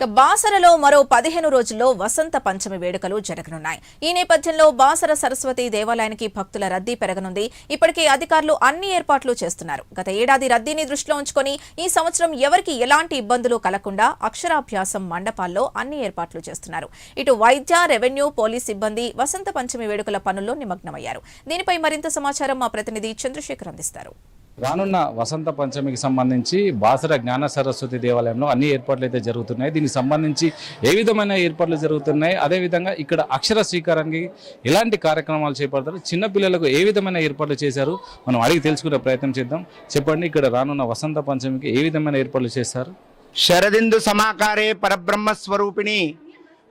ఇక బాసరలో మరో పదిహేను రోజుల్లో వసంత పంచమి వేడుకలు జరగనున్నాయి. ఈ నేపథ్యంలో బాసర సరస్వతి దేవాలయానికి భక్తుల రద్దీ పెరగనుంది. ఇప్పటికే అధికారులు అన్ని ఏర్పాట్లు చేస్తున్నారు. గత ఏడాది రద్దీని దృష్టిలో ఉంచుకొని ఈ సంవత్సరం ఎవరికి ఎలాంటి ఇబ్బందులు కలగకుండా అక్షరాభ్యాసం మండపాల్లో అన్ని ఏర్పాట్లు చేస్తున్నారు. ఇటు వైద్య రెవెన్యూ పోలీస్ సిబ్బంది వసంత పంచమి వేడుకల పనుల్లో నిమగ్నమయ్యారు. దీనిపై మరింత సమాచారం మా ప్రతినిధి చంద్రశేఖర్ అందిస్తారు. రానున్న వసంత పంచమికి సంబంధించి బాసర జ్ఞాన సరస్వతి దేవాలయంలో అన్ని ఏర్పాట్లు అయితే జరుగుతున్నాయి. దీనికి సంబంధించి ఏ విధమైన ఏర్పాట్లు జరుగుతున్నాయి? అదేవిధంగా ఇక్కడ అక్షర స్వీకారానికి ఎలాంటి కార్యక్రమాలు చేపడతారు? చిన్నపిల్లలకు ఏ విధమైన ఏర్పాట్లు చేశారు? మనం అడిగి తెలుసుకునే ప్రయత్నం చేద్దాం. చెప్పండి ఇక్కడ రానున్న వసంత పంచమికి ఏ విధమైన ఏర్పాట్లు చేస్తారు? శరదిందు సమాకారే పరబ్రహ్మ స్వరూపిణి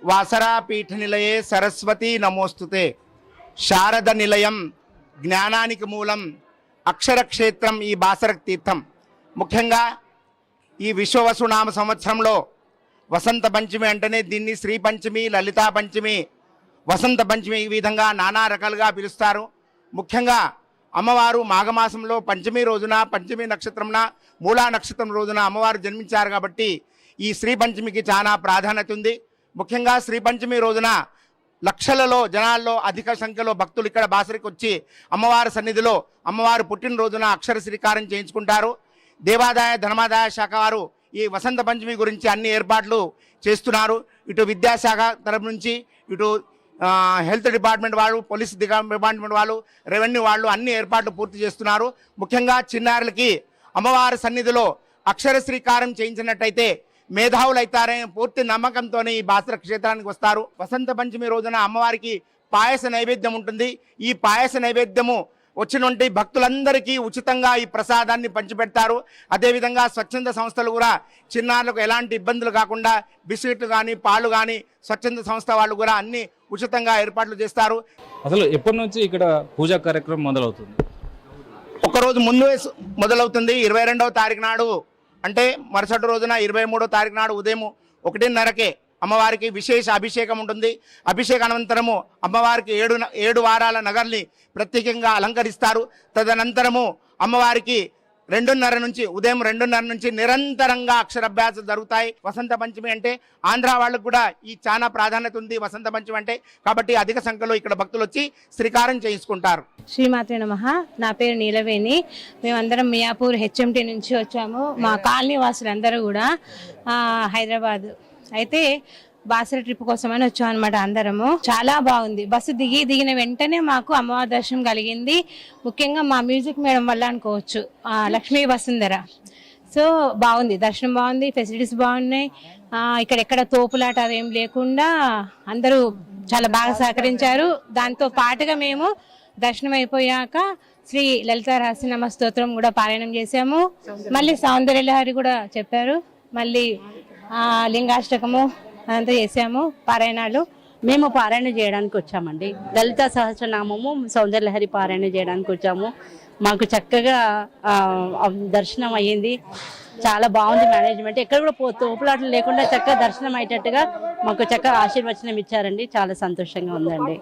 వాసరా పీఠ నిలయే సరస్వతి నమోస్తుతే. శారద నిలయం జ్ఞానానికి మూలం అక్షరక్షేత్రం ఈ బాసర తీర్థం. ముఖ్యంగా ఈ విశ్వవసునామ సంవత్సరంలో వసంత పంచమి అంటేనే దీన్ని శ్రీ పంచమి లలితా పంచమి వసంత పంచమి ఈ విధంగా నానా రకాలుగా పిలుస్తారు. ముఖ్యంగా అమ్మవారు మాఘమాసంలో పంచమి రోజున పంచమి నక్షత్రంన మూలా నక్షత్రం రోజున అమ్మవారు జన్మించారు కాబట్టి ఈ శ్రీ పంచమికి చాలా ప్రాధాన్యత ఉంది. ముఖ్యంగా శ్రీ పంచమి రోజున లక్షలలో జనాల్లో అధిక సంఖ్యలో భక్తులు ఇక్కడ బాసరికి వచ్చి అమ్మవారి సన్నిధిలో అమ్మవారు పుట్టినరోజున అక్షర శ్రీకారం చేయించుకుంటారు. దేవాదాయ ధర్మాదాయ శాఖ వారు ఈ వసంత పంచమి గురించి అన్ని ఏర్పాట్లు చేస్తున్నారు. ఇటు విద్యాశాఖ తరపు నుంచి ఇటు హెల్త్ డిపార్ట్మెంట్ వాళ్ళు పోలీస్ డిపార్ట్మెంట్ వాళ్ళు రెవెన్యూ వాళ్ళు అన్ని ఏర్పాట్లు పూర్తి చేస్తున్నారు. ముఖ్యంగా చిన్నారులకి అమ్మవారి సన్నిధిలో అక్షర శ్రీకారం చేయించినట్టయితే మేధావులు అవుతారనే పూర్తి నమ్మకంతోనే ఈ బాసర క్షేత్రానికి వస్తారు. వసంత పంచమి రోజున అమ్మవారికి పాయస నైవేద్యం ఉంటుంది. ఈ పాయస నైవేద్యము వచ్చినటువంటి భక్తులందరికీ ఉచితంగా ఈ ప్రసాదాన్ని పంచిపెడతారు. అదేవిధంగా స్వచ్ఛంద సంస్థలు కూడా చిన్నారులకు ఎలాంటి ఇబ్బందులు కాకుండా బిస్కెట్లు కానీ పాలు కానీ స్వచ్ఛంద సంస్థ వాళ్ళు కూడా అన్ని ఉచితంగా ఏర్పాట్లు చేస్తారు. అసలు ఎప్పటి నుంచి ఇక్కడ పూజా కార్యక్రమం మొదలవుతుంది? ఒకరోజు ముందు మొదలవుతుంది. ఇరవై రెండవ తారీఖు నాడు అంటే మరుసటి రోజున ఇరవై మూడో తారీఖు నాడు ఉదయం ఒకటిన్నరకే అమ్మవారికి విశేష అభిషేకం ఉంటుంది. అభిషేక అనంతరము అమ్మవారికి ఏడు ఏడు వారాల నగర్ని ప్రత్యేకంగా అలంకరిస్తారు. తదనంతరము అమ్మవారికి రెండున్నర నుంచి ఉదయం రెండున్నర నుంచి నిరంతరంగా అక్షరాభ్యాసం జరుగుతాయి. వసంత పంచమి అంటే ఆంధ్ర వాళ్ళకు కూడా ఈ చాలా ప్రాధాన్యత ఉంది వసంత పంచమి అంటే. కాబట్టి అధిక సంఖ్యలో ఇక్కడ భక్తులు వచ్చి శ్రీకారం చేయించుకుంటారు. శ్రీమాత్రి నమ. నా పేరు నీలవేణి. మేమందరం మియాపూర్ హెచ్ఎంటీ నుంచి వచ్చాము. మా కాలనీ వాసులందరూ కూడా హైదరాబాద్. అయితే బాసర ట్రిప్ కోసమని వచ్చాం అనమాట అందరము. చాలా బాగుంది. బస్సు దిగి దిగిన వెంటనే మాకు అమ్మవారి దర్శనం కలిగింది. ముఖ్యంగా మా మ్యూజిక్ మేడం వల్ల అనుకోవచ్చు. లక్ష్మీ వసుంధర. సో బాగుంది. దర్శనం బాగుంది ఫెసిలిటీస్ బాగున్నాయి. ఇక్కడెక్కడ ఇక్కడ ఎక్కడ తోపులాట అదేం లేకుండా అందరూ చాలా బాగా సహకరించారు. దాంతో పాటుగా మేము దర్శనం అయిపోయాక శ్రీ లలిత రహస్యనామ స్తోత్రం కూడా పారాయణం చేసాము మళ్ళీ సౌందర్యలహరి కూడా చెప్పారు. మళ్ళీ లింగాష్టకము అదంతా చేసాము. పారాయణాలు. మేము పారాయణ చేయడానికి వచ్చామండి. దళిత సహస్రనామము సౌందర్యలహరి పారాయణ చేయడానికి వచ్చాము. మాకు చక్కగా దర్శనం అయ్యింది. చాలా బాగుంది మేనేజ్మెంట్. ఎక్కడ కూడా తోపులాటలు లేకుండా చక్కగా దర్శనం అయ్యేటట్టుగా మాకు చక్కగా ఆశీర్వచనం ఇచ్చారండి. చాలా సంతోషంగా ఉందండి.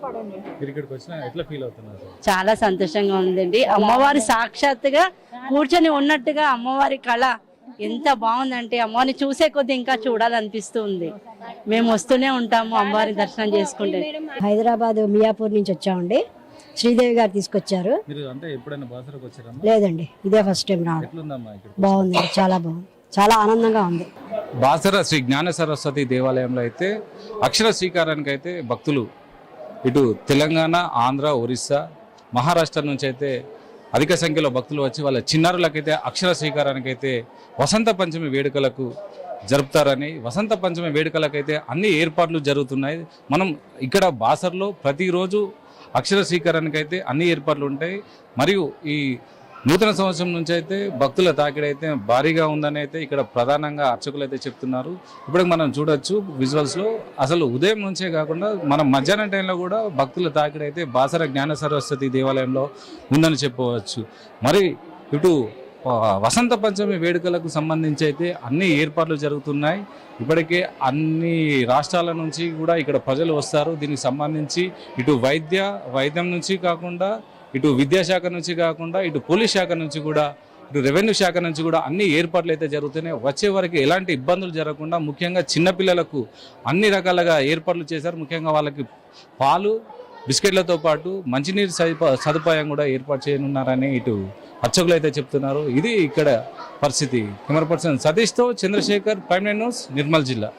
చాలా సంతోషంగా ఉందండి. అమ్మవారి సాక్షాత్తుగా కూర్చొని ఉన్నట్టుగా అమ్మవారి కళ ఎంత బాగుందంటే అమ్మవారిని చూసే కొద్దీ ఇంకా చూడాలనిపిస్తూ ఉంది మేము వస్తూనే ఉంటాము అమ్మవారి దర్శనం చేసుకుంటే. హైదరాబాద్ మియాపూర్ నుంచి వచ్చామండి. శ్రీదేవి గారు తీసుకొచ్చారు. మీరు అంటే ఎప్పుడైనా బాసరకు వచ్చారమ్మా? లేదండి ఇదే ఫస్ట్ టైం రావడం. బాగుంది చాలా బాగుంది చాలా ఆనందంగా ఉంది. బాసర శ్రీ జ్ఞాన సరస్వతి దేవాలయంలో అయితే అక్షర స్వీకారానికి అయితే భక్తులు ఇటు తెలంగాణ ఆంధ్ర ఒరిస్సా మహారాష్ట్ర నుంచి అయితే అధిక సంఖ్యలో భక్తులు వచ్చి వాళ్ళ చిన్నారులకైతే అక్షర స్వీకారానికి అయితే వసంత పంచమి వేడుకలకు జరుపుతారని వసంత పంచమి వేడుకలకైతే అన్ని ఏర్పాట్లు జరుగుతున్నాయి. మనం ఇక్కడ బాసర్లో ప్రతిరోజు అక్షర స్వీకారానికి అన్ని ఏర్పాట్లు ఉంటాయి. మరియు ఈ నూతన సంవత్సరం నుంచి అయితే భక్తుల తాకిడి అయితే భారీగా ఉందని అయితే ఇక్కడ ప్రధానంగా అర్చకులు అయితే చెప్తున్నారు. ఇప్పుడు మనం చూడొచ్చు విజువల్స్లో. అసలు ఉదయం నుంచే కాకుండా మనం మధ్యాహ్నం టైంలో కూడా భక్తుల తాకిడి అయితే బాసర జ్ఞాన సరస్వతి దేవాలయంలో ఉందని చెప్పవచ్చు. మరి ఇటు వసంత పంచమి వేడుకలకు సంబంధించి అయితే అన్ని ఏర్పాట్లు జరుగుతున్నాయి. ఇప్పటికే అన్ని రాష్ట్రాల నుంచి కూడా ఇక్కడ ప్రజలు వస్తారు. దీనికి సంబంధించి ఇటు వైద్య వైద్యం నుంచి కాకుండా ఇటు విద్యాశాఖ నుంచి కాకుండా ఇటు పోలీస్ శాఖ నుంచి కూడా ఇటు రెవెన్యూ శాఖ నుంచి కూడా అన్ని ఏర్పాట్లు అయితే జరుగుతున్నాయి. వచ్చే వరకు ఎలాంటి ఇబ్బందులు జరగకుండా ముఖ్యంగా చిన్నపిల్లలకు అన్ని రకాలుగా ఏర్పాట్లు చేశారు. ముఖ్యంగా వాళ్ళకి పాలు బిస్కెట్లతో పాటు మంచినీరు సదుపాయం కూడా ఏర్పాటు చేయనున్నారని ఇటు అర్చకులు అయితే చెప్తున్నారు. ఇది ఇక్కడ పరిస్థితి. కెమెరా పర్సన్ సతీష్తో చంద్రశేఖర్ ప్రైమ్ న్యూస్ నిర్మల్ జిల్లా.